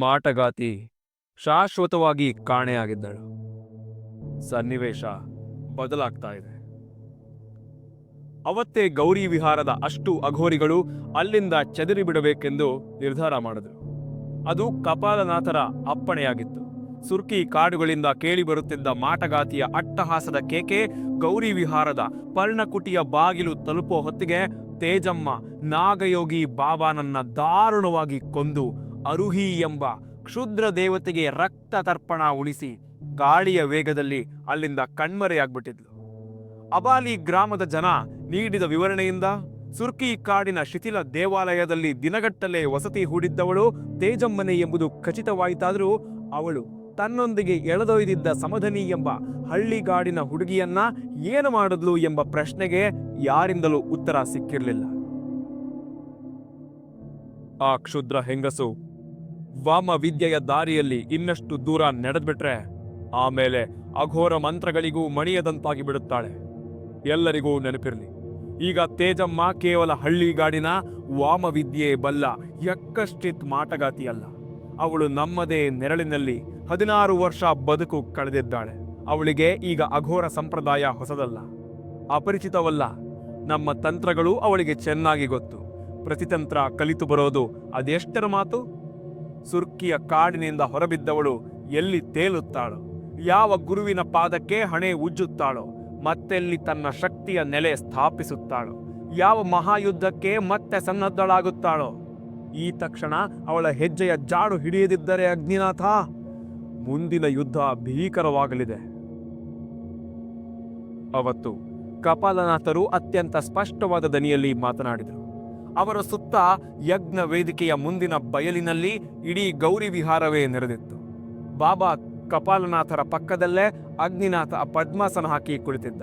ಮಾಟಗಾತಿ ಶಾಶ್ವತವಾಗಿ ಕಾಣೆಯಾಗಿದ್ದಳು. ಸನ್ನಿವೇಶ ಬದಲಾಗ್ತಾ ಇದೆ. ಅವತ್ತೇ ಗೌರಿ ವಿಹಾರದ ಅಷ್ಟು ಅಘೋರಿಗಳು ಅಲ್ಲಿಂದ ಚದರಿ ಬಿಡಬೇಕೆಂದು ನಿರ್ಧಾರ ಮಾಡಿದರು. ಅದು ಕಪಾಲನಾಥರ ಅಪ್ಪಣೆಯಾಗಿತ್ತು. ಸುರ್ಕಿ ಕಾಡುಗಳಿಂದ ಕೇಳಿಬರುತ್ತಿದ್ದ ಮಾಟಗಾತಿಯ ಅಟ್ಟಹಾಸದ ಕೇಕೆ ಗೌರಿ ವಿಹಾರದ ಪರ್ಣಕುಟಿಯ ಬಾಗಿಲು ತಲುಪೋ ಹೊತ್ತಿಗೆ ತೇಜಮ್ಮ ನಾಗಯೋಗಿ ಬಾಬಾನನ್ನ ದಾರುಣವಾಗಿ ಕೊಂದು ಅರುಹಿ ಎಂಬ ಕ್ಷುದ್ರ ದೇವತೆಗೆ ರಕ್ತ ತರ್ಪಣ ಉಳಿಸಿ ಗಾಳಿಯ ವೇಗದಲ್ಲಿ ಅಲ್ಲಿಂದ ಕಣ್ಮರೆಯಾಗ್ಬಿಟ್ಟಿದ್ಲು. ಅಬಾಲಿ ಗ್ರಾಮದ ಜನ ನೀಡಿದ ವಿವರಣೆಯಿಂದ ಸುರ್ಕಿ ಕಾಡಿನ ಶಿಥಿಲ ದೇವಾಲಯದಲ್ಲಿ ದಿನಗಟ್ಟಲೆ ವಸತಿ ಹೂಡಿದ್ದವಳು ತೇಜಮ್ಮನೆ ಎಂಬುದು ಖಚಿತವಾಯಿತಾದರೂ ಅವಳು ತನ್ನೊಂದಿಗೆ ಎಳೆದೊಯ್ದಿದ್ದ ಸಮಧನಿ ಎಂಬ ಹಳ್ಳಿಗಾಡಿನ ಹುಡುಗಿಯನ್ನ ಏನು ಮಾಡಿದ್ಲು ಎಂಬ ಪ್ರಶ್ನೆಗೆ ಯಾರಿಂದಲೂ ಉತ್ತರ ಸಿಕ್ಕಿರಲಿಲ್ಲ. ಆ ಕ್ಷುದ್ರ ಹೆಂಗಸು ವಾಮ ವಿದ್ಯೆಯ ದಾರಿಯಲ್ಲಿ ಇನ್ನಷ್ಟು ದೂರ ನಡೆದ್ಬಿಟ್ರೆ ಆಮೇಲೆ ಅಘೋರ ಮಂತ್ರಗಳಿಗೂ ಮಣಿಯದಂತಾಗಿ ಬಿಡುತ್ತಾಳೆ. ಎಲ್ಲರಿಗೂ ನೆನಪಿರಲಿ, ಈಗ ತೇಜಮ್ಮ ಕೇವಲ ಹಳ್ಳಿಗಾಡಿನ ವಾಮವಿದ್ಯೆ ಬಲ್ಲ ಯಕ್ಕಷ್ಟಿತ್ ಮಾಟಗಾತಿಯಲ್ಲ. ಅವಳು ನಮ್ಮದೇ ನೆರಳಿನಲ್ಲಿ ಹದಿನಾರು ವರ್ಷ ಬದುಕು ಕಳೆದಿದ್ದಾಳೆ. ಅವಳಿಗೆ ಈಗ ಅಘೋರ ಸಂಪ್ರದಾಯ ಹೊಸದಲ್ಲ. ಅಪರಿಚಿತವಲ್ಲ. ನಮ್ಮ ತಂತ್ರಗಳು ಅವಳಿಗೆ ಚೆನ್ನಾಗಿ ಗೊತ್ತು. ಪ್ರತಿತಂತ್ರ ಕಲಿತು ಬರೋದು ಅದೆಷ್ಟರ ಮಾತು? ಸುರ್ಕಿಯ ಕಾಡಿನಿಂದ ಹೊರಬಿದ್ದವಳು ಎಲ್ಲಿ ತೇಲುತ್ತಾಳೋ? ಯಾವ ಗುರುವಿನ ಪಾದಕ್ಕೆ ಹಣೆ ಉಜ್ಜುತ್ತಾಳೋ? ಮತ್ತೆಲ್ಲಿ ತನ್ನ ಶಕ್ತಿಯ ನೆಲೆ ಸ್ಥಾಪಿಸುತ್ತಾಳೋ? ಯಾವ ಮಹಾಯುದ್ಧಕ್ಕೆ ಮತ್ತೆ ಸನ್ನದ್ಧಳಾಗುತ್ತಾಳೋ? ಈ ತಕ್ಷಣ ಅವಳ ಹೆಜ್ಜೆಯ ಜಾಡು ಹಿಡಿಯದಿದ್ದರೆ ಅಗ್ನಿನಾಥ, ಮುಂದಿನ ಯುದ್ಧ ಭೀಕರವಾಗಲಿದೆ. ಅವತ್ತು ಕಪಾಲನಾಥರು ಅತ್ಯಂತ ಸ್ಪಷ್ಟವಾದ ದನಿಯಲ್ಲಿ ಮಾತನಾಡಿದರು. ಅವರ ಸುತ್ತ ಯಜ್ಞ ವೇದಿಕೆಯ ಮುಂದಿನ ಬಯಲಿನಲ್ಲಿ ಇಡೀ ಗೌರಿ ವಿಹಾರವೇ ನೆರೆದಿತ್ತು. ಬಾಬಾ ಕಪಾಲನಾಥರ ಪಕ್ಕದಲ್ಲೇ ಅಗ್ನಿನಾಥ ಪದ್ಮಾಸನ ಹಾಕಿ ಕುಳಿತಿದ್ದ.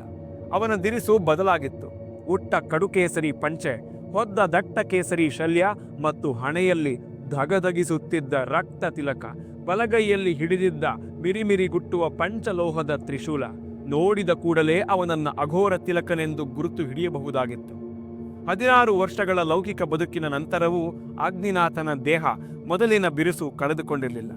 ಅವನ ದಿರಿಸು ಬದಲಾಗಿತ್ತು. ಉಟ್ಟ ಕಡುಕೇಸರಿ ಪಂಚೆ, ಹೊದ್ದ ದಟ್ಟ ಕೇಸರಿ ಶಲ್ಯ ಮತ್ತು ಹಣೆಯಲ್ಲಿ ಧಗಧಗಿಸುತ್ತಿದ್ದ ರಕ್ತ ತಿಲಕ, ಬಲಗೈಯಲ್ಲಿ ಹಿಡಿದಿದ್ದ ಮಿರಿಮಿರಿಗುಟ್ಟುವ ಪಂಚಲೋಹದ ತ್ರಿಶೂಲ, ನೋಡಿದ ಕೂಡಲೇ ಅವನನ್ನ ಅಘೋರ ತಿಲಕನೆಂದು ಗುರುತು ಹಿಡಿಯಬಹುದಾಗಿತ್ತು. ಹದಿನಾರು ವರ್ಷಗಳ ಲೌಕಿಕ ಬದುಕಿನ ನಂತರವೂ ಅಗ್ನಿನಾಥನ ದೇಹ ಮೊದಲಿನ ಬಿರುಸು ಕಳೆದುಕೊಂಡಿರಲಿಲ್ಲ.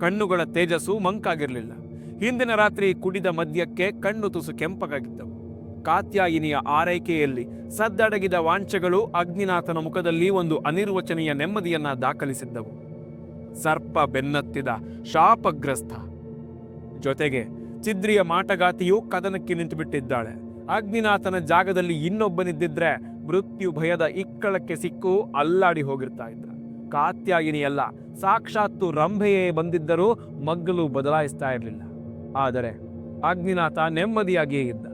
ಕಣ್ಣುಗಳ ತೇಜಸ್ಸು ಮಂಕಾಗಿರಲಿಲ್ಲ. ಹಿಂದಿನ ರಾತ್ರಿ ಕುಡಿದ ಮದ್ಯಕ್ಕೆ ಕಣ್ಣು ತುಸು ಕೆಂಪಗಾಗಿದ್ದವು. ಕಾತ್ಯಾಯಿನಿಯ ಆರೈಕೆಯಲ್ಲಿ ಸದ್ದಡಗಿದ ವಾಂಛೆಗಳು ಅಗ್ನಿನಾಥನ ಮುಖದಲ್ಲಿ ಒಂದು ಅನಿರ್ವಚನೀಯ ನೆಮ್ಮದಿಯನ್ನ ದಾಖಲಿಸಿದ್ದವು. ಸರ್ಪ ಬೆನ್ನತ್ತಿದ ಶಾಪಗ್ರಸ್ತ ಜೊತೆಗೆ ಚಿದ್ರಿಯ ಮಾಟಗಾತಿಯು ಕದನಕ್ಕೆ ನಿಂತುಬಿಟ್ಟಿದ್ದಾಳೆ. ಅಗ್ನಿನಾಥನ ಜಾಗದಲ್ಲಿ ಇನ್ನೊಬ್ಬನಿದ್ದಿದ್ರೆ ಮೃತ್ಯು ಭಯದ ಇಕ್ಕಳಕ್ಕೆ ಸಿಕ್ಕು ಅಲ್ಲಾಡಿ ಹೋಗಿರ್ತಾ ಇದ್ದ. ಕಾತ್ಯಾಯಿನಿಯಲ್ಲ, ಸಾಕ್ಷಾತ್ತು ರಂಭೆಯೇ ಬಂದಿದ್ದರೂ ಮಗ್ಗಲು ಬದಲಾಯಿಸ್ತಾ ಇರಲಿಲ್ಲ. ಆದರೆ ಅಗ್ನಿನಾಥ ನೆಮ್ಮದಿಯಾಗಿಯೇ ಇದ್ದ.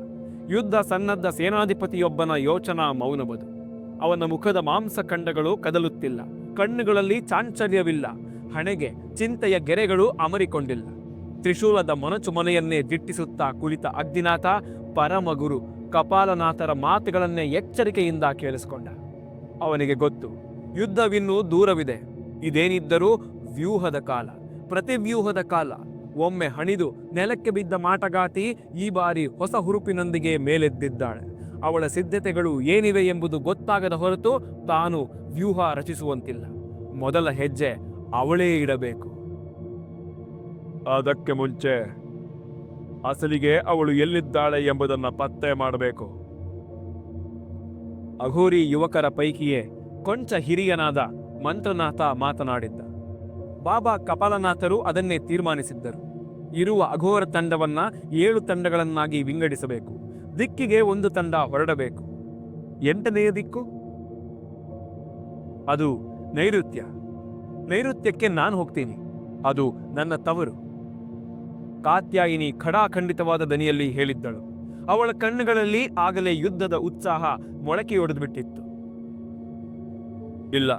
ಯುದ್ಧ ಸನ್ನದ್ಧ ಸೇನಾಧಿಪತಿಯೊಬ್ಬನ ಯೋಚನಾ ಮೌನವದು. ಅವನ ಮುಖದ ಮಾಂಸಖಂಡಗಳು ಕದಲುತ್ತಿಲ್ಲ. ಕಣ್ಣುಗಳಲ್ಲಿ ಚಾಂಚಲ್ಯವಿಲ್ಲ ಹಣೆಗೆ ಚಿಂತೆಯ ಗೆರೆಗಳು ಅಮರಿಕೊಂಡಿಲ್ಲ. ತ್ರಿಶೂಲದ ಮೊನಚು ದಿಟ್ಟಿಸುತ್ತಾ ಕುಳಿತ ಅಗ್ನಿನಾಥ, ಪರಮಗುರು ಕಪಾಲನಾಥರ ಮಾತುಗಳನ್ನೇ ಎಚ್ಚರಿಕೆಯಿಂದ ಕೇಳಿಸಿಕೊಂಡ. ಅವನಿಗೆ ಗೊತ್ತು, ಯುದ್ಧವಿನ್ನೂ ದೂರವಿದೆ. ಇದೇನಿದ್ದರೂ ವ್ಯೂಹದ ಕಾಲ, ಪ್ರತಿವ್ಯೂಹದ ಕಾಲ. ಒಮ್ಮೆ ಹಣಿದು ನೆಲಕ್ಕೆ ಬಿದ್ದ ಮಾಟಗಾತಿ ಈ ಬಾರಿ ಹೊಸ ಹುರುಪಿನೊಂದಿಗೆ ಮೇಲೆದ್ದಿದ್ದಾಳೆ. ಅವಳ ಸಿದ್ಧತೆಗಳು ಏನಿವೆ ಎಂಬುದು ಗೊತ್ತಾಗದ ಹೊರತು ತಾನು ವ್ಯೂಹ ರಚಿಸುವಂತಿಲ್ಲ. ಮೊದಲ ಹೆಜ್ಜೆ ಅವಳೇ ಇಡಬೇಕು. ಅದಕ್ಕೆ ಮುಂಚೆ ಅಸಲಿಗೆ ಅವಳು ಎಲ್ಲಿದ್ದಾಳೆ ಎಂಬುದನ್ನು ಪತ್ತೆ ಮಾಡಬೇಕು. ಅಘೋರಿ ಯುವಕರ ಪೈಕಿಯೇ, ಕೊಂಚ ಹಿರಿಯನಾದ ಮಂತ್ರನಾಥ ಮಾತನಾಡಿದ್ದ. ಬಾಬಾ ಕಪಾಲನಾಥರು ಅದನ್ನೇ ತೀರ್ಮಾನಿಸಿದ್ದರು. ಇರುವ ಅಘೋರ ತಂಡವನ್ನ ಏಳು ತಂಡಗಳನ್ನಾಗಿ ವಿಂಗಡಿಸಬೇಕು. ದಿಕ್ಕಿಗೆ ಒಂದು ತಂಡ ಹೊರಡಬೇಕು. ಎಂಟನೆಯ ದಿಕ್ಕು? ಅದು ನೈಋತ್ಯ. ನೈಋತ್ಯಕ್ಕೆ ನಾನು ಹೋಗ್ತೀನಿ. ಅದು ನನ್ನ ತವರು. ಕಾತ್ಯಾಯಿನಿ ಖಡಾಖಂಡಿತವಾದ ದನಿಯಲ್ಲಿ ಹೇಳಿದ್ದಳು. ಅವಳ ಕಣ್ಣುಗಳಲ್ಲಿ ಆಗಲೇ ಯುದ್ಧದ ಉತ್ಸಾಹ ಮೊಳಕೆಯೊಡೆದು ಬಿಟ್ಟಿತ್ತು ಇಲ್ಲ,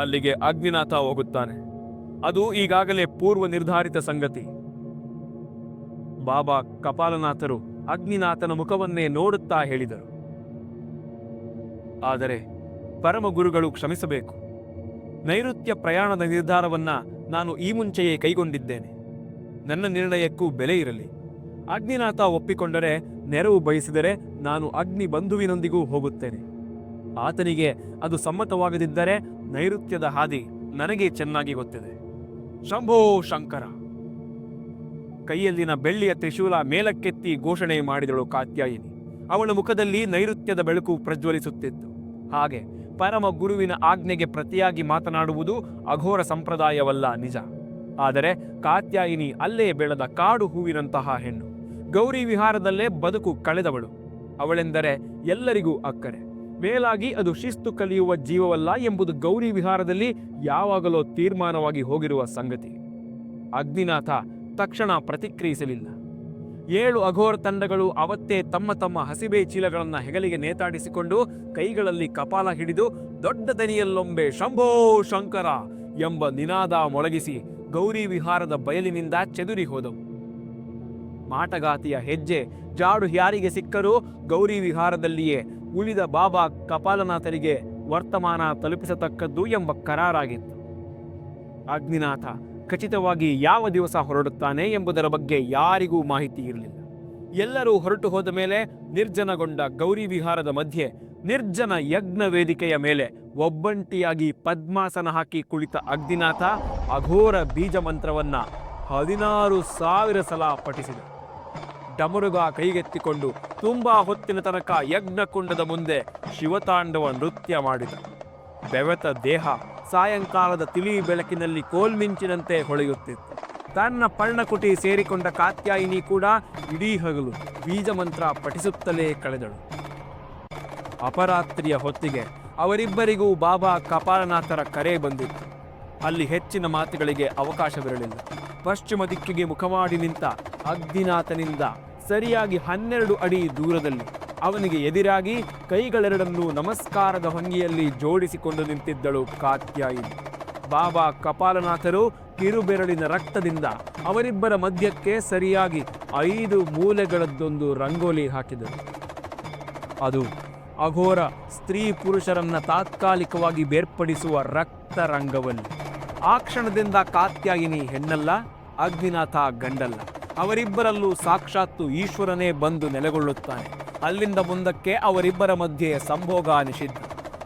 ಅಲ್ಲಿಗೆ ಅಗ್ನಿನಾಥ ಹೋಗುತ್ತಾನೆ. ಅದು ಈಗಾಗಲೇ ಪೂರ್ವ ನಿರ್ಧಾರಿತ ಸಂಗತಿ. ಬಾಬಾ ಕಪಾಲನಾಥರು ಅಗ್ನಿನಾಥನ ಮುಖವನ್ನೇ ನೋಡುತ್ತಾ ಹೇಳಿದರು. ಆದರೆ ಪರಮ ಗುರುಗಳು ಕ್ಷಮಿಸಬೇಕು. ನೈಋತ್ಯ ಪ್ರಯಾಣದ ನಿರ್ಧಾರವನ್ನ ನಾನು ಈ ಮುಂಚೆಯೇ ಕೈಗೊಂಡಿದ್ದೇನೆ. ನನ್ನ ನಿರ್ಣಯಕ್ಕೂ ಬೆಲೆ ಇರಲಿ. ಅಗ್ನಿನಾಥ ಒಪ್ಪಿಕೊಂಡರೆ ನೆರವು ಬಯಸಿದರೆ ನಾನು ಅಗ್ನಿ ಬಂಧುವಿನೊಂದಿಗೂ ಹೋಗುತ್ತೇನೆ. ಆತನಿಗೆ ಅದು ಸಮ್ಮತವಾಗದಿದ್ದರೆ ನೈಋತ್ಯದ ಹಾದಿ ನನಗೆ ಚೆನ್ನಾಗಿ ಗೊತ್ತಿದೆ. ಶಂಭೋ ಶಂಕರ! ಕೈಯಲ್ಲಿನ ಬೆಳ್ಳಿಯ ತ್ರಿಶೂಲ ಮೇಲಕ್ಕೆತ್ತಿ ಘೋಷಣೆ ಮಾಡಿದಳು ಕಾತ್ಯಾಯಿನಿ. ಅವಳ ಮುಖದಲ್ಲಿ ನೈಋತ್ಯದ ಬೆಳಕು ಪ್ರಜ್ವಲಿಸುತ್ತಿತ್ತು. ಹಾಗೆ ಪರಮ ಗುರುವಿನ ಆಜ್ಞೆಗೆ ಪ್ರತಿಯಾಗಿ ಮಾತನಾಡುವುದು ಅಘೋರ ಸಂಪ್ರದಾಯವಲ್ಲ ನಿಜ. ಆದರೆ ಕಾತ್ಯಾಯಿನಿ ಅಲ್ಲೇ ಬೆಳೆದ ಕಾಡು ಹೂವಿನಂತಹ ಹೆಣ್ಣು. ಗೌರಿ ವಿಹಾರದಲ್ಲೇ ಬದುಕು ಕಳೆದವಳು. ಅವಳೆಂದರೆ ಎಲ್ಲರಿಗೂ ಅಕ್ಕರೆ. ಮೇಲಾಗಿ ಅದು ಶಿಸ್ತು ಕಲಿಯುವ ಜೀವವಲ್ಲ ಎಂಬುದು ಗೌರಿ ವಿಹಾರದಲ್ಲಿ ಯಾವಾಗಲೋ ತೀರ್ಮಾನವಾಗಿ ಹೋಗಿರುವ ಸಂಗತಿ. ಅಗ್ನಿನಾಥ ತಕ್ಷಣ ಪ್ರತಿಕ್ರಿಯಿಸಲಿಲ್ಲ. ಏಳು ಅಘೋರ ತಂಡಗಳು ಅವತ್ತೇ ತಮ್ಮ ತಮ್ಮ ಹಸಿಬೆ ಚೀಲಗಳನ್ನು ಹೆಗಲಿಗೆ ನೇತಾಡಿಸಿಕೊಂಡು ಕೈಗಳಲ್ಲಿ ಕಪಾಲ ಹಿಡಿದು ದೊಡ್ಡ ದನಿಯಲ್ಲೊಂಬೆ ಶಂಭೋ ಶಂಕರ ಎಂಬ ನಿನಾದ ಮೊಳಗಿಸಿ ಗೌರಿ ವಿಹಾರದ ಬಯಲಿನಿಂದ ಚೆದುರಿ ಹೋದವು. ಮಾಟಗಾತಿಯ ಹೆಜ್ಜೆ ಜಾಡು ಯಾರಿಗೆ ಸಿಕ್ಕರೂ ಗೌರಿ ವಿಹಾರದಲ್ಲಿಯೇ ಉಳಿದ ಬಾಬಾ ಕಪಾಲನಾಥರಿಗೆ ವರ್ತಮಾನ ತಲುಪಿಸತಕ್ಕದ್ದು ಎಂಬ ಕರಾರಾಗಿತ್ತು. ಅಗ್ನಿನಾಥ ಖಚಿತವಾಗಿ ಯಾವ ದಿವಸ ಹೊರಡುತ್ತಾನೆ ಎಂಬುದರ ಬಗ್ಗೆ ಯಾರಿಗೂ ಮಾಹಿತಿ ಇರಲಿಲ್ಲ. ಎಲ್ಲರೂ ಹೊರಟು ಹೋದ ಮೇಲೆ ನಿರ್ಜನಗೊಂಡ ಗೌರಿ ವಿಹಾರದ ಮಧ್ಯೆ ನಿರ್ಜನ ಯಜ್ಞ ವೇದಿಕೆಯ ಮೇಲೆ ಒಬ್ಬಂಟಿಯಾಗಿ ಪದ್ಮಾಸನ ಹಾಕಿ ಕುಳಿತ ಅಗ್ನಿನಾಥ ಅಘೋರ ಬೀಜ ಮಂತ್ರವನ್ನ ಹದಿನಾರು ಸಾವಿರ ಸಲ ಪಠಿಸಿದ. ಡಮರುಗ ಕೈಗೆತ್ತಿಕೊಂಡು ತುಂಬಾ ಹೊತ್ತಿನ ತನಕ ಯಜ್ಞಕುಂಡದ ಮುಂದೆ ಶಿವತಾಂಡವ ನೃತ್ಯ ಮಾಡಿದ. ಬೆವೆತ ದೇಹ ಸಾಯಂಕಾಲದ ತಿಳಿ ಬೆಳಕಿನಲ್ಲಿ ಕೋಲ್ಮಿಂಚಿನಂತೆ ಹೊಳೆಯುತ್ತಿತ್ತು. ತನ್ನ ಪರ್ಣಕುಟಿ ಸೇರಿಕೊಂಡ ಕಾತ್ಯಾಯಿನಿ ಕೂಡ ಇಡೀ ಹಗಲು ಬೀಜ ಮಂತ್ರ ಪಠಿಸುತ್ತಲೇ ಕಳೆದಳು. ಅಪರಾತ್ರಿಯ ಹೊತ್ತಿಗೆ ಅವರಿಬ್ಬರಿಗೂ ಬಾಬಾ ಕಪಾಲನಾಥರ ಕರೆ ಬಂದಿತ್ತು. ಅಲ್ಲಿ ಹೆಚ್ಚಿನ ಮಾತುಗಳಿಗೆ ಅವಕಾಶವಿರಲಿಲ್ಲ. ಪಶ್ಚಿಮ ದಿಕ್ಕಿಗೆ ಮುಖಮಾಡಿ ನಿಂತ ಅಗ್ನಿನಾಥನಿಂದ ಸರಿಯಾಗಿ ಹನ್ನೆರಡು ಅಡಿ ದೂರದಲ್ಲಿ ಅವನಿಗೆ ಎದಿರಾಗಿ ಕೈಗಳೆರಡನ್ನೂ ನಮಸ್ಕಾರದ ಭಂಗಿಯಲ್ಲಿ ಜೋಡಿಸಿಕೊಂಡು ನಿಂತಿದ್ದಳು ಕಾತ್ಯಾಯಿನಿ. ಬಾಬಾ ಕಪಾಲನಾಥರು ಕಿರುಬೆರಳಿನ ರಕ್ತದಿಂದ ಅವರಿಬ್ಬರ ಮಧ್ಯಕ್ಕೆ ಸರಿಯಾಗಿ ಐದು ಮೂಲೆಗಳದ್ದೊಂದು ರಂಗೋಲಿ ಹಾಕಿದರು. ಅದು ಅಘೋರ ಸ್ತ್ರೀ ಪುರುಷರನ್ನ ತಾತ್ಕಾಲಿಕವಾಗಿ ಬೇರ್ಪಡಿಸುವ ರಕ್ತ ರಂಗವಲ್ಲಿ ಆ ಕ್ಷಣದಿಂದ ಕಾತ್ಯಾಯಿನಿ ಹೆಣ್ಣಲ್ಲ, ಅಗ್ನಿನಾಥ ಗಂಡಲ್ಲ. ಅವರಿಬ್ಬರಲ್ಲೂ ಸಾಕ್ಷಾತ್ತು ಈಶ್ವರನೇ ಬಂದು ನೆಲೆಗೊಳ್ಳುತ್ತಾನೆ. ಅಲ್ಲಿಂದ ಮುಂದಕ್ಕೆ ಅವರಿಬ್ಬರ ಮಧ್ಯೆ ಸಂಭೋಗ ನಿಷಿದ್ಧ.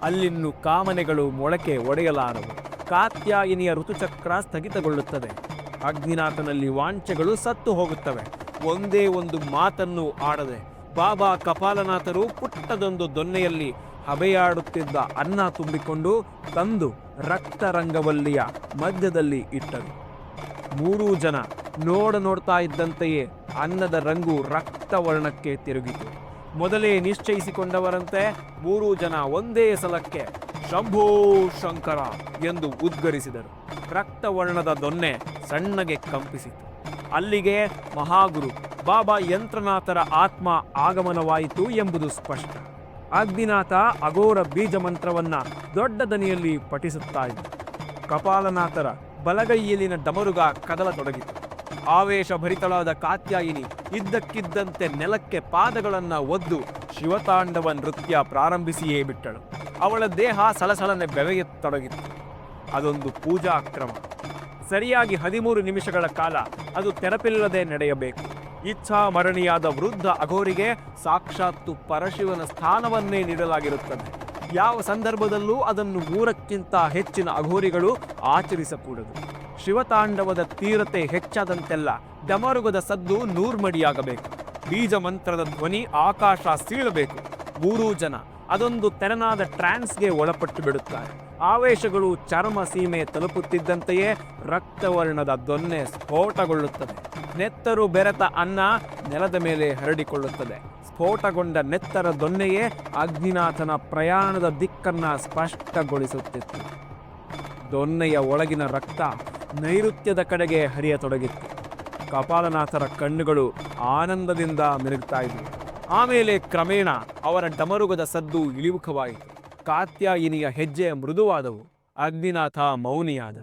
ಅಲ್ಲಿನ್ನು ಕಾಮನೆಗಳು ಮೊಳಕೆ ಒಡೆಯಲಾರವು. ಕಾತ್ಯಾಯಿನಿಯ ಋತುಚಕ್ರ ಸ್ಥಗಿತಗೊಳ್ಳುತ್ತದೆ. ಅಗ್ನಿನಾಥನಲ್ಲಿ ವಾಂಛೆಗಳು ಸತ್ತು ಹೋಗುತ್ತವೆ. ಒಂದೇ ಒಂದು ಮಾತನ್ನು ಆಡದೆ, ಬಾಬಾ ಕಪಾಲನಾಥರು ಪುಟ್ಟದೊಂದು ದೊನ್ನೆಯಲ್ಲಿ ಹಬೆಯಾಡುತ್ತಿದ್ದ ಅನ್ನ ತುಂಬಿಕೊಂಡು ತಂದು ರಕ್ತರಂಗವಲ್ಲಿಯ ಮಧ್ಯದಲ್ಲಿ ಇಟ್ಟರು. ಮೂರೂ ಜನ ನೋಡ ನೋಡ್ತಾ ಇದ್ದಂತೆಯೇ ಅನ್ನದ ರಂಗು ರಕ್ತವರ್ಣಕ್ಕೆ ತಿರುಗಿತು. ಮೊದಲೇ ನಿಶ್ಚಯಿಸಿಕೊಂಡವರಂತೆ ಮೂರೂ ಜನ ಒಂದೇ ಸಲಕ್ಕೆ ಶಂಭೋ ಶಂಕರ ಎಂದು ಉದ್ಗರಿಸಿದರು. ರಕ್ತವರ್ಣದ ದೊನ್ನೆ ಸಣ್ಣಗೆ ಕಂಪಿಸಿತು. ಅಲ್ಲಿಗೆ ಮಹಾಗುರು, ಬಾಬಾ ಯಂತ್ರನಾಥರ ಆತ್ಮ ಆಗಮನವಾಯಿತು ಎಂಬುದು ಸ್ಪಷ್ಟ. ಅಗ್ನಿನಾಥ ಅಘೋರ ಬೀಜ ಮಂತ್ರವನ್ನ ದೊಡ್ಡ ದನಿಯಲ್ಲಿ ಪಠಿಸುತ್ತಾ ಇದ್ದ. ಕಪಾಲನಾಥರ ಬಲಗೈಯಲ್ಲಿನ ಡಮರುಗ ಕದಲತೊಡಗಿತು. ಆವೇಶ ಭರಿತಳಾದ ಕಾತ್ಯಾಯಿನಿ ಇದ್ದಕ್ಕಿದ್ದಂತೆ ನೆಲಕ್ಕೆ ಪಾದಗಳನ್ನು ಒದ್ದು ಶಿವತಾಂಡವ ನೃತ್ಯ ಪ್ರಾರಂಭಿಸಿಯೇ ಬಿಟ್ಟಳು. ಅವಳ ದೇಹ ಸಲಸಲನೆ ಬೆವೆಯತೊಡಗಿತ್ತು ಅದೊಂದು ಪೂಜಾ ಕ್ರಮ ಸರಿಯಾಗಿ ಹದಿಮೂರು ನಿಮಿಷಗಳ ಕಾಲ ಅದು ತೆರಪಿಲ್ಲದೆ ನಡೆಯಬೇಕು. ಇಚ್ಛಾಮರಣಿಯಾದ ವೃದ್ಧ ಅಘೋರಿಗೆ ಸಾಕ್ಷಾತ್ತು ಪರಶಿವನ ಸ್ಥಾನವನ್ನೇ ನೀಡಲಾಗಿರುತ್ತದೆ. ಯಾವ ಸಂದರ್ಭದಲ್ಲೂ ಅದನ್ನು ಮೂರಕ್ಕಿಂತ ಹೆಚ್ಚಿನ ಅಘೋರಿಗಳು ಆಚರಿಸಕೂಡದು. ಶಿವತಾಂಡವದ ತೀರತೆ ಹೆಚ್ಚಾದಂತೆಲ್ಲ ಡಮರುಗದ ಸದ್ದು ನೂರ್ಮಡಿಯಾಗಬೇಕು. ಬೀಜ ಮಂತ್ರದ ಧ್ವನಿ ಆಕಾಶ ಸೀಳಬೇಕು. ಮೂರೂ ಜನ ಅದೊಂದು ತೆರನಾದ ಟ್ರಾನ್ಸ್ಗೆ ಒಳಪಟ್ಟು ಬಿಡುತ್ತಾರೆ. ಆವೇಶಗಳು ಚರ್ಮ ಸೀಮೆ ತಲುಪುತ್ತಿದ್ದಂತೆಯೇ ರಕ್ತವರ್ಣದ ದೊನ್ನೆ ಸ್ಫೋಟಗೊಳ್ಳುತ್ತದೆ. ನೆತ್ತರು ಬೆರೆತ ಅನ್ನ ನೆಲದ ಮೇಲೆ ಹರಡಿಕೊಳ್ಳುತ್ತದೆ. ಸ್ಫೋಟಗೊಂಡ ನೆತ್ತರ ದೊನ್ನೆಯೇ ಅಗ್ನಿನಾಥನ ಪ್ರಯಾಣದ ದಿಕ್ಕನ್ನ ಸ್ಪಷ್ಟಗೊಳಿಸುತ್ತಿತ್ತು. ದೊನ್ನೆಯ ಒಳಗಿನ ರಕ್ತ ನೈಋತ್ಯದ ಕಡೆಗೆ ಹರಿಯತೊಡಗಿತ್ತು. ಕಪಾಲನಾಥರ ಕಣ್ಣುಗಳು ಆನಂದದಿಂದ ಮಿನುಗ್ತಾ ಇದ್ವು. ಆಮೇಲೆ ಕ್ರಮೇಣ ಅವರ ಡಮರುಗದ ಸದ್ದು ಇಳಿಮುಖವಾಯಿತು. ಕಾತ್ಯಾಯಿನಿಯ ಹೆಜ್ಜೆ ಮೃದುವಾದವು ಅಗ್ನಿನಾಥ ಮೌನಿಯಾದ.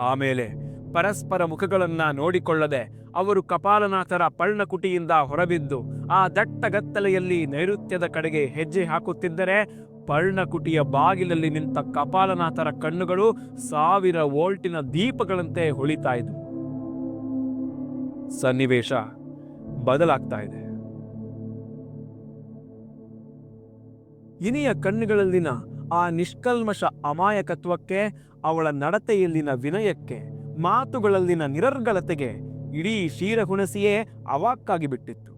ಆಮೇಲೆ ಪರಸ್ಪರ ಮುಖಗಳನ್ನ ನೋಡಿಕೊಳ್ಳದೆ ಅವರು ಕಪಾಲನಾಥರ ಪರ್ಣಕುಟಿಯಿಂದ ಹೊರಬಿದ್ದು ಆ ದಟ್ಟಗತ್ತಲೆಯಲ್ಲಿ ನೈಋತ್ಯದ ಕಡೆಗೆ ಹೆಜ್ಜೆ ಹಾಕುತ್ತಿದ್ದರೆ ಪರ್ಣಕುಟಿಯ ಬಾಗಿಲಲ್ಲಿ ನಿಂತ ಕಪಾಲನಾಥರ ಕಣ್ಣುಗಳು ಸಾವಿರ ವೋಲ್ಟಿನ ದೀಪಗಳಂತೆ ಹೊಳಿತಾ ಇದ್ವು. ಸನ್ನಿವೇಶ ಬದಲಾಗ್ತಾ ಇದೆ. ಇನಿಯ ಕಣ್ಣುಗಳಲ್ಲಿನ ಆ ನಿಷ್ಕಲ್ಮಶ ಅಮಾಯಕತ್ವಕ್ಕೆ, ಅವಳ ನಡತೆಯಲ್ಲಿನ ವಿನಯಕ್ಕೆ, ಮಾತುಗಳಲ್ಲಿನ ನಿರರ್ಗಳತೆಗೆ ಇಡೀ ಕ್ಷೀರಹುಣಸಿಯೇ ಅವಾಕ್ಕಾಗಿ ಬಿಟ್ಟಿತ್ತು.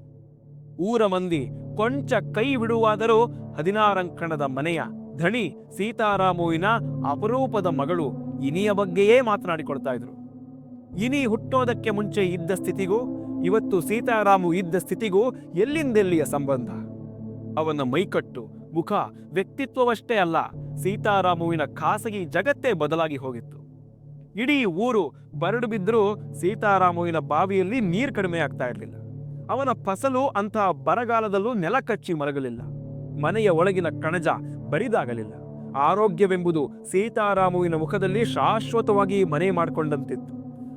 ಊರ ಮಂದಿ ಕೊಂಚ ಕೈ ಬಿಡುವಾದರೂ ಹದಿನಾರಂಕಣದ ಮನೆಯ ಧಣಿ ಸೀತಾರಾಮುವಿನ ಅಪರೂಪದ ಮಗಳು ಇನಿಯ ಬಗ್ಗೆಯೇ ಮಾತನಾಡಿಕೊಳ್ತಾ ಇದ್ರು. ಇನಿ ಹುಟ್ಟೋದಕ್ಕೆ ಮುಂಚೆ ಇದ್ದ ಸ್ಥಿತಿಗೂ, ಇವತ್ತು ಸೀತಾರಾಮು ಇದ್ದ ಸ್ಥಿತಿಗೂ ಎಲ್ಲಿಂದೆಲ್ಲಿಯ ಸಂಬಂಧ? ಅವನ ಮೈಕಟ್ಟು ಮುಖ ವ್ಯಕ್ತಿತ್ವವಷ್ಟೇ ಅಲ್ಲ, ಸೀತಾರಾಮುವಿನ ಖಾಸಗಿ ಜಗತ್ತೇ ಬದಲಾಗಿ ಹೋಗಿತ್ತು. ಇಡೀ ಊರು ಬರಡು ಬಿದ್ದರೂ ಸೀತಾರಾಮುವಿನ ಬಾವಿಯಲ್ಲಿ ನೀರು ಕಡಿಮೆ ಆಗ್ತಾ ಇರಲಿಲ್ಲ. ಅವನ ಫಸಲು ಅಂತಹ ಬರಗಾಲದಲ್ಲೂ ನೆಲ ಕಚ್ಚಿ ಮಲಗಲಿಲ್ಲ. ಮನೆಯ ಒಳಗಿನ ಕಣಜ ಬರಿದಾಗಲಿಲ್ಲ. ಆರೋಗ್ಯವೆಂಬುದು ಸೀತಾರಾಮುವಿನ ಮುಖದಲ್ಲಿ ಶಾಶ್ವತವಾಗಿ ಮನೆ ಮಾಡಿಕೊಂಡಂತಿತ್ತು.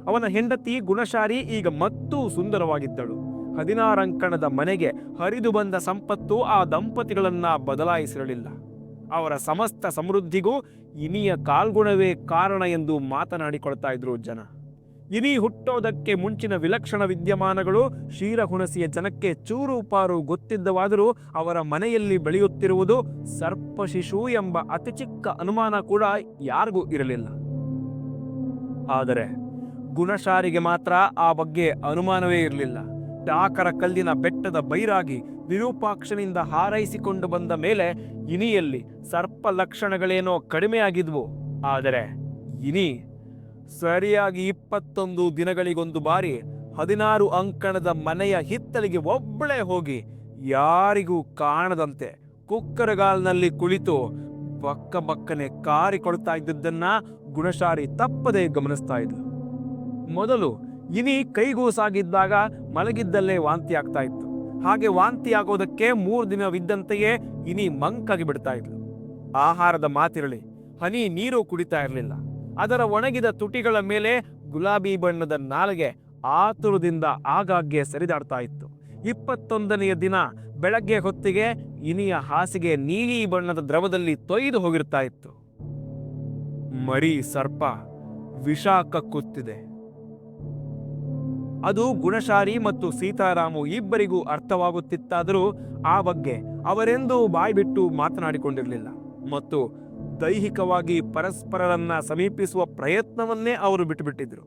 ಅವನ ಹೆಂಡತಿ ಗುಣಶಾರಿ ಈಗ ಮತ್ತೂ ಸುಂದರವಾಗಿದ್ದಳು. ಹದಿನಾರಂಕಣದ ಮನೆಗೆ ಹರಿದು ಬಂದ ಸಂಪತ್ತು ಆ ದಂಪತಿಗಳನ್ನ ಬದಲಾಯಿಸಿರಲಿಲ್ಲ. ಅವರ ಸಮಸ್ತ ಸಮೃದ್ಧಿಗೂ ಇನಿಯ ಕಾಲ್ಗುಣವೇ ಕಾರಣ ಎಂದು ಮಾತನಾಡಿಕೊಳ್ತಾ ಇದ್ರು ಜನ. ಇನಿ ಹುಟ್ಟೋದಕ್ಕೆ ಮುಂಚಿನ ವಿಲಕ್ಷಣ ವಿದ್ಯಮಾನಗಳು ಕ್ಷೀರಹುಣಸಿಯ ಜನಕ್ಕೆ ಚೂರು ಪಾರು ಗೊತ್ತಿದ್ದವಾದರೂ ಅವರ ಮನೆಯಲ್ಲಿ ಬೆಳೆಯುತ್ತಿರುವುದು ಸರ್ಪಶಿಶು ಎಂಬ ಅತಿ ಚಿಕ್ಕ ಅನುಮಾನ ಕೂಡ ಯಾರಿಗೂ ಇರಲಿಲ್ಲ. ಆದರೆ ಗುಣಶಾರಿಗೆ ಮಾತ್ರ ಆ ಬಗ್ಗೆ ಅನುಮಾನವೇ ಇರಲಿಲ್ಲ. ಡಾಕರ ಕಲ್ಲಿನ ಬೆಟ್ಟದ ಬೈರಾಗಿ ವಿರೂಪಾಕ್ಷನಿಂದ ಹಾರೈಸಿಕೊಂಡು ಬಂದ ಮೇಲೆ ಇನಿಯಲ್ಲಿ ಸರ್ಪ ಲಕ್ಷಣಗಳೇನೋ ಕಡಿಮೆಯಾಗಿದ್ವು. ಆದರೆ ಇನಿ ಸರಿಯಾಗಿ ಇಪ್ಪತ್ತೊಂದು ದಿನಗಳಿಗೊಂದು ಬಾರಿ ಹದಿನಾರು ಅಂಕಣದ ಮನೆಯ ಹಿತ್ತಲಿಗೆ ಒಬ್ಬಳೇ ಹೋಗಿ ಯಾರಿಗೂ ಕಾಣದಂತೆ ಕುಕ್ಕರಗಾಲ್ನಲ್ಲಿ ಕುಳಿತು ಬಕ್ಕ ಬಕ್ಕನೆ ಕಾರಿಕೊಳ್ತಾ ಇದ್ದದ್ದನ್ನ ಗುಣಶಾರಿ ತಪ್ಪದೇ ಗಮನಿಸ್ತಾ ಇದ್ದ ಮೊದಲು ಇನಿ ಕೈಗೂಸಾಗಿದ್ದಾಗ ಮಲಗಿದ್ದಲ್ಲೇ ವಾಂತಿ ಆಗ್ತಾ ಇತ್ತು. ಹಾಗೆ ವಾಂತಿ ಆಗೋದಕ್ಕೆ ಮೂರು ದಿನವಿದ್ದಂತೆಯೇ ಇನಿ ಮಂಕಾಗಿ ಬಿಡ್ತಾ ಇದ್ಲು. ಆಹಾರದ ಮಾತಿರಲಿ, ಹನಿ ನೀರು ಕುಡಿತಾ ಇರಲಿಲ್ಲ. ಅದರ ಒಣಗಿದ ತುಟಿಗಳ ಮೇಲೆ ಗುಲಾಬಿ ಬಣ್ಣದ ನಾಲಿಗೆ ಆತುರದಿಂದ ಆಗಾಗ್ಗೆ ಸರಿದಾಡ್ತಾ ಇತ್ತು. ಇಪ್ಪತ್ತೊಂದನೆಯ ದಿನ ಬೆಳಗ್ಗೆ ಹೊತ್ತಿಗೆ ಇನಿಯ ಹಾಸಿಗೆ ನೀಲಿ ಬಣ್ಣದ ದ್ರವದಲ್ಲಿ ತೊಯ್ದು ಹೋಗಿರ್ತಾ ಇತ್ತು. ಮರಿ ಸರ್ಪ ವಿಷ ಕಕ್ಕುತ್ತಿದೆ ಅದು ಗುಣಶಾರಿ ಮತ್ತು ಸೀತಾರಾಮು ಇಬ್ಬರಿಗೂ ಅರ್ಥವಾಗುತ್ತಿತ್ತಾದರೂ ಆ ಬಗ್ಗೆ ಅವರೆಂದೂ ಬಾಯ್ಬಿಟ್ಟು ಮಾತನಾಡಿಕೊಂಡಿರಲಿಲ್ಲ ಮತ್ತು ದೈಹಿಕವಾಗಿ ಪರಸ್ಪರರನ್ನ ಸಮೀಪಿಸುವ ಪ್ರಯತ್ನವನ್ನೇ ಅವರು ಬಿಟ್ಟುಬಿಟ್ಟಿದ್ರು.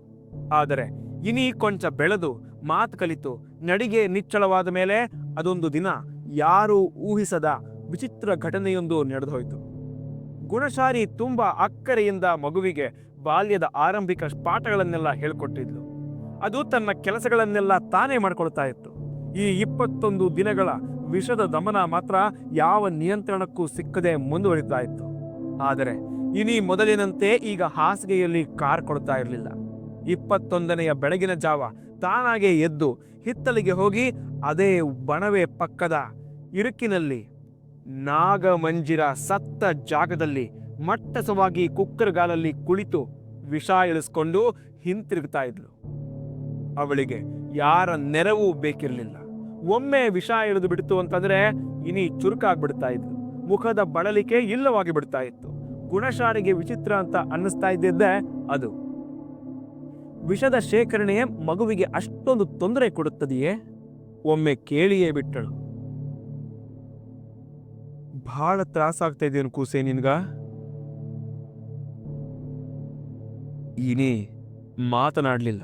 ಆದರೆ ಇನಿ ಕೊಂಚ ಬೆಳೆದು ಮಾತು ಕಲಿತು ನಡಿಗೆ ನಿಚ್ಚಳವಾದ ಮೇಲೆ ಅದೊಂದು ದಿನ ಯಾರೂ ಊಹಿಸದ ವಿಚಿತ್ರ ಘಟನೆಯೊಂದು ನಡೆದೋಯ್ತು. ಗುಣಶಾರಿ ತುಂಬಾ ಅಕ್ಕರೆಯಿಂದ ಮಗುವಿಗೆ ಬಾಲ್ಯದ ಆರಂಭಿಕ ಪಾಠಗಳನ್ನೆಲ್ಲ ಹೇಳ್ಕೊಟ್ಟಿದ್ಲು. ಅದು ತನ್ನ ಕೆಲಸಗಳನ್ನೆಲ್ಲ ತಾನೇ ಮಾಡಿಕೊಳ್ತಾ ಇತ್ತು. ಈ ಇಪ್ಪತ್ತೊಂದು ದಿನಗಳ ವಿಷದ ದಮನ ಮಾತ್ರ ಯಾವ ನಿಯಂತ್ರಣಕ್ಕೂ ಸಿಕ್ಕದೆ ಮುಂದುವರಿತಾ ಇತ್ತು. ಆದರೆ ಇನಿ ಮೊದಲಿನಂತೆ ಈಗ ಹಾಸಿಗೆಯಲ್ಲಿ ಕಾರ್ ಕೊಡ್ತಾ ಇರಲಿಲ್ಲ. ಇಪ್ಪತ್ತೊಂದನೆಯ ಬೆಳಗಿನ ಜಾವ ತಾನಾಗೆ ಎದ್ದು ಹಿತ್ತಲಿಗೆ ಹೋಗಿ ಅದೇ ಬಣವೆ ಪಕ್ಕದ ಇರುಕಿನಲ್ಲಿ ನಾಗಮಂಜಿರ ಸತ್ತ ಜಾಗದಲ್ಲಿ ಮಟ್ಟಸವಾಗಿ ಕುಕ್ಕರ್ಗಾಲಲ್ಲಿ ಕುಳಿತು ವಿಷ ಇಳಿಸ್ಕೊಂಡು ಹಿಂತಿರುಗ್ತಾ ಇದ್ಲು. ಅವಳಿಗೆ, ಯಾರ ನೆರವು ಬೇಕಿರಲಿಲ್ಲ. ಒಮ್ಮೆ ವಿಷ ಇಳಿದು ಬಿಡ್ತು ಅಂತಂದ್ರೆ ಇನಿ ಚುರುಕಾಗ್ಬಿಡ್ತಾ ಇದ್ರು ಮುಖದ ಬಳಲಿಕೆ ಇಲ್ಲವಾಗಿ ಬಿಡ್ತಾ ಇತ್ತು. ಗುಣಶಾರಿಗೆ ವಿಚಿತ್ರ ಅಂತ ಅನ್ನಿಸ್ತಾ ಇದ್ದಿದ್ದೆ ಅದು. ವಿಷದ ಶೇಖರಣೆಯೇ ಮಗುವಿಗೆ ಅಷ್ಟೊಂದು ತೊಂದರೆ ಕೊಡುತ್ತದೆಯೇ? ಒಮ್ಮೆ ಕೇಳಿಯೇ ಬಿಟ್ಟಳು. ಬಹಳ ತ್ರಾಸಾಗ್ತಾ ಇದೇನು ಕೂಸೆ ನಿನ್ಗ? ಇನಿ ಮಾತನಾಡ್ಲಿಲ್ಲ.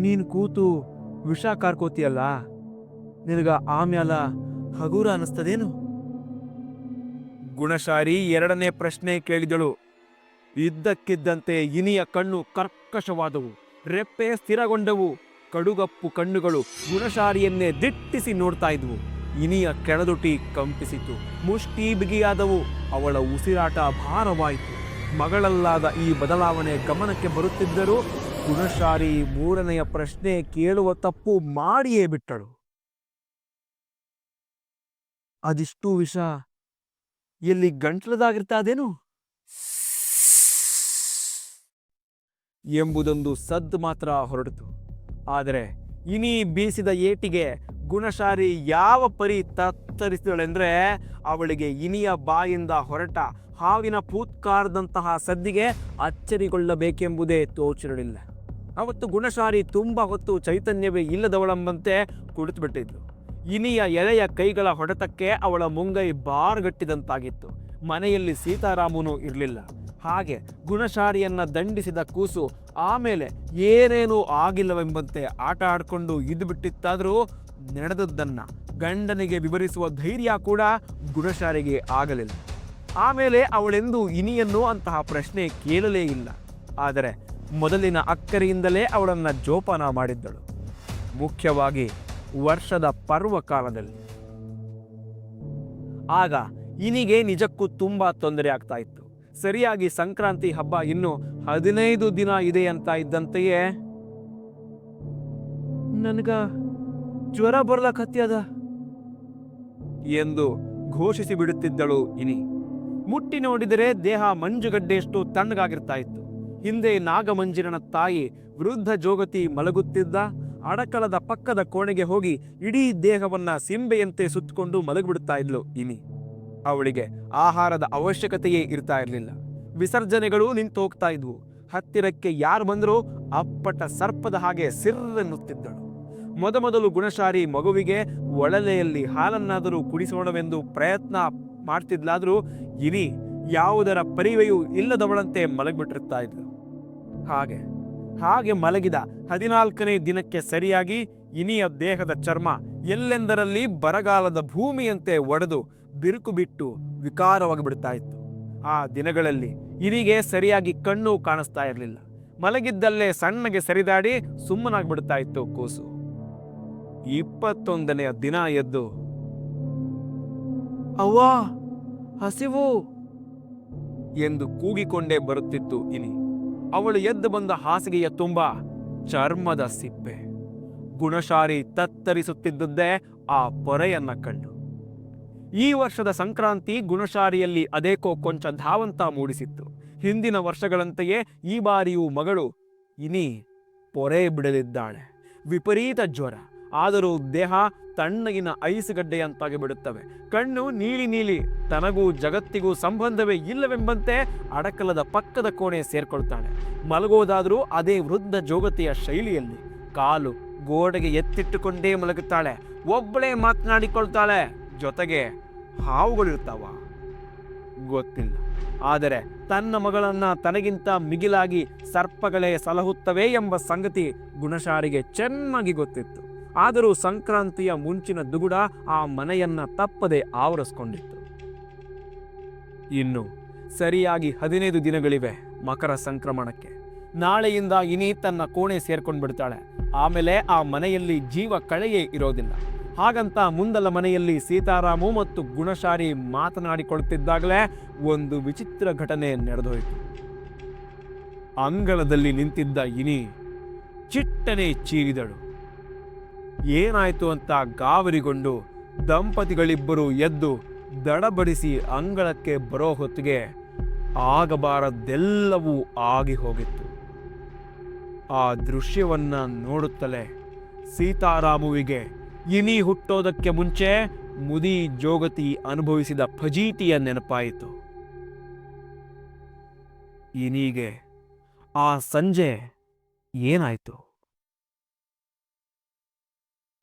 ನೀನು ಕೂತು ವಿಷ ಕಾರ್ಕೋತಿಯಲ್ಲ? ನಿನಗ ಆಮ್ಯಾಲ ಹಗೂರ ಅನಿಸ್ತದೇನು ಗುಣಶಾರಿ ಎರಡನೇ ಪ್ರಶ್ನೆ ಕೇಳಿದಳು. ಇದ್ದಕ್ಕಿದ್ದಂತೆ ಇನಿಯ ಕಣ್ಣು ಕರ್ಕಶವಾದವು. ರೆಪ್ಪೆ ಸ್ಥಿರಗೊಂಡವು. ಕಡುಗಪ್ಪು ಕಣ್ಣುಗಳು ಗುಣಶಾರಿಯನ್ನೇ ದಿಟ್ಟಿಸಿ ನೋಡ್ತಾ ಇದ್ವು. ಇನಿಯ ಕೆಳದುಟಿ ಕಂಪಿಸಿತು. ಮುಷ್ಟಿ ಬಿಗಿಯಾದವು. ಅವಳ ಉಸಿರಾಟ ಭಾರವಾಯಿತು. ಮಗಳಲ್ಲಾದ ಈ ಬದಲಾವಣೆ ಗಮನಕ್ಕೆ ಬರುತ್ತಿದ್ದರೂ ಗುಣಶಾರಿ ಮೂರನೆಯ ಪ್ರಶ್ನೆ ಕೇಳುವ ತಪ್ಪು ಮಾಡಿಯೇ ಬಿಟ್ಟಳು. ಅದಿಷ್ಟು ವಿಷ ಎಲ್ಲಿ ಗಂಟ್ಲದಾಗಿರ್ತಾದೇನು? ಎಂಬುದೊಂದು ಸದ್ದು ಮಾತ್ರ ಹೊರಡಿತು ಆದರೆ ಇನಿ ಬೀಸಿದ ಏಟಿಗೆ ಗುಣಶಾರಿ ಯಾವ ಪರಿ ತತ್ತರಿಸಿದಳೆಂದ್ರೆ ಅವಳಿಗೆ ಇನಿಯ ಬಾಯಿಂದ ಹೊರಟ ಹಾವಿನ ಪೂತ್ಕಾರದಂತಹ ಸದ್ದಿಗೆ ಅಚ್ಚರಿಗೊಳ್ಳಬೇಕೆಂಬುದೇ ತೋಚಿರಲಿಲ್ಲ. ಅವತ್ತು ಗುಣಶಾರಿ ತುಂಬ ಹೊತ್ತು ಚೈತನ್ಯವೇ ಇಲ್ಲದವಳೆಂಬಂತೆ ಕುಳಿತುಬಿಟ್ಟಿದ್ಲು. ಇನಿಯ ಎಳೆಯ ಕೈಗಳ ಹೊಡೆತಕ್ಕೆ ಅವಳ ಮುಂಗೈ ಬಾರ್ಗಟ್ಟಿದಂತಾಗಿತ್ತು. ಮನೆಯಲ್ಲಿ ಸೀತಾರಾಮನು ಇರಲಿಲ್ಲ. ಹಾಗೆ ಗುಣಶಾರಿಯನ್ನ ದಂಡಿಸಿದ ಕೂಸು ಆಮೇಲೆ ಏನೇನೂ ಆಗಿಲ್ಲವೆಂಬಂತೆ ಆಟ ಆಡಿಕೊಂಡು ಇದ್ದು ಬಿಟ್ಟಿತ್ತಾದರೂ ನಡೆದದ್ದನ್ನ ಗಂಡನಿಗೆ ವಿವರಿಸುವ ಧೈರ್ಯ ಕೂಡ ಗುಣಶಾರಿಗೆ ಆಗಲಿಲ್ಲ. ಆಮೇಲೆ ಅವಳೆಂದು ಇನಿಯನ್ನು ಅಂತಹ ಪ್ರಶ್ನೆ ಕೇಳಲೇ ಇಲ್ಲ. ಆದರೆ ಮೊದಲಿನ ಅಕ್ಕರಿಯಿಂದಲೇ ಅವಳನ್ನು ಜೋಪಾನ ಮಾಡಿದ್ದಳು. ಮುಖ್ಯವಾಗಿ ವರ್ಷದ ಪರ್ವಕಾಲದಲ್ಲಿ ಆಗ ಇನಿಗೆ ನಿಜಕ್ಕೂ ತುಂಬಾ ತೊಂದರೆ ಆಗ್ತಾ ಇತ್ತು. ಸರಿಯಾಗಿ ಸಂಕ್ರಾಂತಿ ಹಬ್ಬ ಇನ್ನು ಹದಿನೈದು ದಿನ ಇದೆ ಅಂತ ಇದ್ದಂತೆಯೇ? ನನಗ ಜ್ವರ ಬರ್ಲಕತ್ಯದ? ಎಂದು ಘೋಷಿಸಿ ಬಿಡುತ್ತಿದ್ದಳು ಇನಿ. ಮುಟ್ಟಿ ನೋಡಿದರೆ ದೇಹ ಮಂಜುಗಡ್ಡೆಯಷ್ಟು ತಣ್ಣಗಾಗಿರ್ತಾ ಇತ್ತು. ಹಿಂದೆ ನಾಗಮಂಜಿನ ತಾಯಿ ವೃದ್ಧ ಜೋಗತಿ ಮಲಗುತ್ತಿದ್ದ, ಅಡಕಲದ ಪಕ್ಕದ ಕೋಣೆಗೆ ಹೋಗಿ ಇಡೀ ದೇಹವನ್ನ ಸಿಂಬೆಯಂತೆ ಸುತ್ತಕೊಂಡು ಮಲಗಿಬಿಡ್ತಾ ಇದ್ಲು ಇನಿ ಅವಳಿಗೆ ಆಹಾರದ ಅವಶ್ಯಕತೆಯೇ ಇರ್ತಾ ಇರಲಿಲ್ಲ. ವಿಸರ್ಜನೆಗಳು ನಿಂತು ಹೋಗ್ತಾ ಇದ್ವು. ಹತ್ತಿರಕ್ಕೆ ಯಾರು ಬಂದರೂ ಅಪ್ಪಟ ಸರ್ಪದ ಹಾಗೆ ಸಿರ್ರೆನ್ನುತ್ತಿದ್ದಳು. ಮೊದಮೊದಲು ಗುಣಶಾರಿ ಮಗುವಿಗೆ ಒಳಲೆಯಲ್ಲಿ ಹಾಲನ್ನಾದರೂ ಕುಡಿಸೋಣವೆಂದು ಪ್ರಯತ್ನ ಮಾಡ್ತಿದ್ಲಾದ್ರೂ ಇನಿ ಯಾವುದರ ಪರಿವೆಯೂ ಇಲ್ಲದವಳಂತೆ ಮಲಗಿಬಿಟ್ಟಿರ್ತಾ ಇದ್ಲು. ಹಾಗೆ. ಹಾಗೆ ಮಲಗಿದ ಹದಿನಾಲ್ಕನೇ ದಿನಕ್ಕೆ ಸರಿಯಾಗಿ ಇನಿಯ ದೇಹದ ಚರ್ಮ ಎಲ್ಲೆಂದರಲ್ಲಿ ಬರಗಾಲದ ಭೂಮಿಯಂತೆ ಒಡೆದು ಬಿರುಕು ಬಿಟ್ಟು ವಿಕಾರವಾಗಿ ಬಿಡ್ತಾ ಇತ್ತು. ಆ ದಿನಗಳಲ್ಲಿ ಇನಿಗೆ ಸರಿಯಾಗಿ ಕಣ್ಣು ಕಾಣಿಸ್ತಾ ಇರಲಿಲ್ಲ. ಮಲಗಿದ್ದಲ್ಲೇ ಸಣ್ಣಗೆ ಸರಿದಾಡಿ ಸುಮ್ಮನಾಗ್ಬಿಡ್ತಾ ಇತ್ತು ಕೂಸು. ಇಪ್ಪತ್ತೊಂದನೆಯ ದಿನ ಎದ್ದು, ಅವ್ವಾ, ಹಸಿವು! ಎಂದು ಕೂಗಿಕೊಂಡೇ ಬರುತ್ತಿತ್ತು ಇನಿ. ಅವಳು ಎದ್ದು ಬಂದ ಹಾಸಿಗೆಯ ತುಂಬ ಚರ್ಮದ ಸಿಪ್ಪೆ. ಗುಣಶಾರಿ ತತ್ತರಿಸುತ್ತಿದ್ದುದೇ ಆ ಪೊರೆಯನ್ನ ಕಂಡು. ಈ ವರ್ಷದ ಸಂಕ್ರಾಂತಿ ಗುಣಶಾರಿಯಲ್ಲಿ ಅದೇಕೋ ಕೊಂಚ ಧಾವಂತ ಮೂಡಿಸಿತ್ತು. ಹಿಂದಿನ ವರ್ಷಗಳಂತೆಯೇ ಈ ಬಾರಿಯೂ ಮಗಳು ಇನಿ ಪೊರೆ ಬಿಡಲಿದ್ದಾಳೆ. ವಿಪರೀತ ಜ್ವರ. ಆದರೂ ದೇಹ ತಣ್ಣಗಿನ ಐಸುಗಡ್ಡೆಯಂತಾಗಿ ಬಿಡುತ್ತವೆ. ಕಣ್ಣು ನೀಲಿ ನೀಲಿ, ತನಗೂ ಜಗತ್ತಿಗೂ ಸಂಬಂಧವೇ ಇಲ್ಲವೆಂಬಂತೆ ಅಡಕಲದ ಪಕ್ಕದ ಕೋಣೆ ಸೇರ್ಕೊಳ್ತಾಳೆ. ಮಲಗೋದಾದರೂ ಅದೇ ವೃದ್ಧ ಜೋಗತಿಯ ಶೈಲಿಯಲ್ಲಿ. ಕಾಲು ಗೋಡೆಗೆ ಎತ್ತಿಟ್ಟುಕೊಂಡೇ ಮಲಗುತ್ತಾಳೆ. ಒಬ್ಬಳೇ ಮಾತನಾಡಿಕೊಳ್ತಾಳೆ. ಜೊತೆಗೆ ಹಾವುಗಳಿರ್ತಾವ ಗೊತ್ತಿಲ್ಲ. ಆದರೆ ತನ್ನ ಮಗಳನ್ನ ತನಗಿಂತ ಮಿಗಿಲಾಗಿ ಸರ್ಪಗಳೇ ಸಲಹುತ್ತವೆ ಎಂಬ ಸಂಗತಿ ಗುಣಶಾರಿಗೆ ಚೆನ್ನಾಗಿ ಗೊತ್ತಿತ್ತು. ಆದರೂ ಸಂಕ್ರಾಂತಿಯ ಮುಂಚಿನ ದುಗುಡ ಆ ಮನೆಯನ್ನ ತಪ್ಪದೆ ಆವರಿಸ್ಕೊಂಡಿತ್ತು. ಇನ್ನು ಸರಿಯಾಗಿ ಹದಿನೈದು ದಿನಗಳಿವೆ ಮಕರ ಸಂಕ್ರಮಣಕ್ಕೆ. ನಾಳೆಯಿಂದ ಇನಿ ತನ್ನ ಕೋಣೆ ಸೇರ್ಕೊಂಡು ಬಿಡ್ತಾಳೆ ಆಮೇಲೆ ಆ ಮನೆಯಲ್ಲಿ ಜೀವ ಕಳೆಯೇ ಇರೋದಿಲ್ಲ. ಹಾಗಂತ ಮುಂದಲ ಮನೆಯಲ್ಲಿ ಸೀತಾರಾಮು ಮತ್ತು ಗುಣಶಾರಿ ಮಾತನಾಡಿಕೊಳ್ಳುತ್ತಿದ್ದಾಗಲೇ ಒಂದು ವಿಚಿತ್ರ ಘಟನೆ ನಡೆದೋಯಿತು. ಅಂಗಳದಲ್ಲಿ ನಿಂತಿದ್ದ ಇನಿ ಚಿಟ್ಟನೆ ಚೀರಿದಳು. ಏನಾಯ್ತು ಅಂತ ಗಾಬರಿಗೊಂಡು ದಂಪತಿಗಳಿಬ್ಬರು ಎದ್ದು ದಡಬಡಿಸಿ ಅಂಗಳಕ್ಕೆ ಬರೋ ಹೊತ್ತಿಗೆ ಆಗಬಾರದೆಲ್ಲವೂ ಆಗಿ ಹೋಗಿತ್ತು. ಆ ದೃಶ್ಯವನ್ನ ನೋಡುತ್ತಲೇ ಸೀತಾರಾಮುವಿಗೆ, ಇನಿ ಹುಟ್ಟೋದಕ್ಕೆ ಮುಂಚೆ ಮುದಿ ಜೋಗತಿ ಅನುಭವಿಸಿದ ಫಜೀತಿಯ ನೆನಪಾಯಿತು. ಇನಿಗೆ ಆ ಸಂಜೆ ಏನಾಯ್ತು?